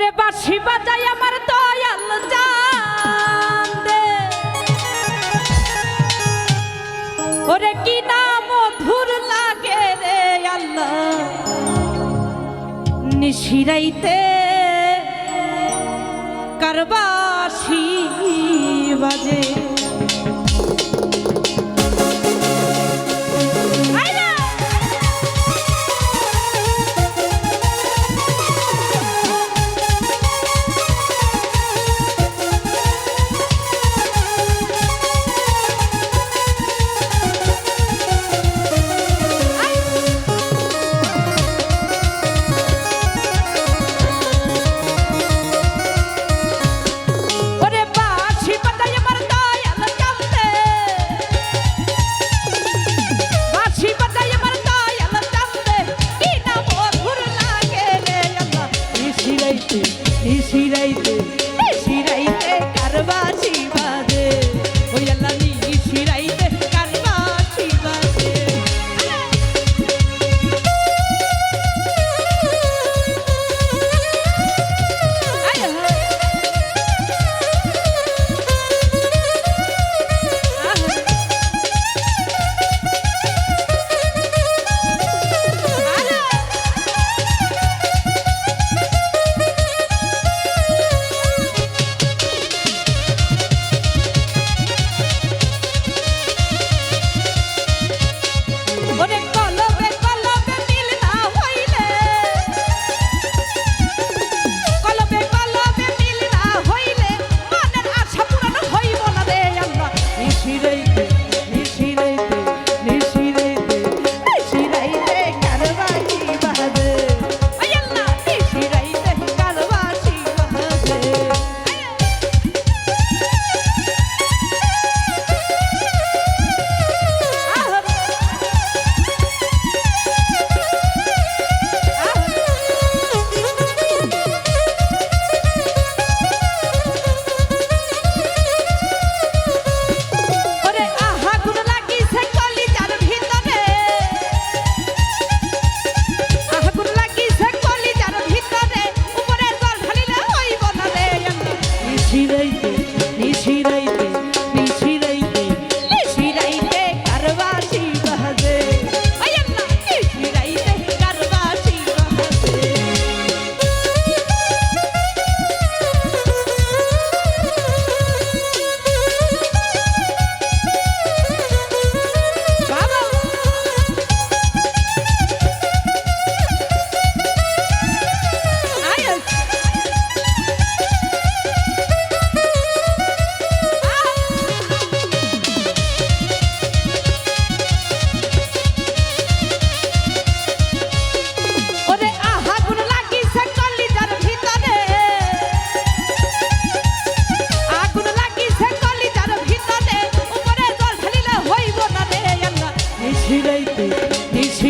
ওরে বাসি বাজাই আমার দয়াল জানদে ওরে কি না মধুর লাগে রে আল্লাহ। নিশিরাইতে কারবাসি বাজে। নিশি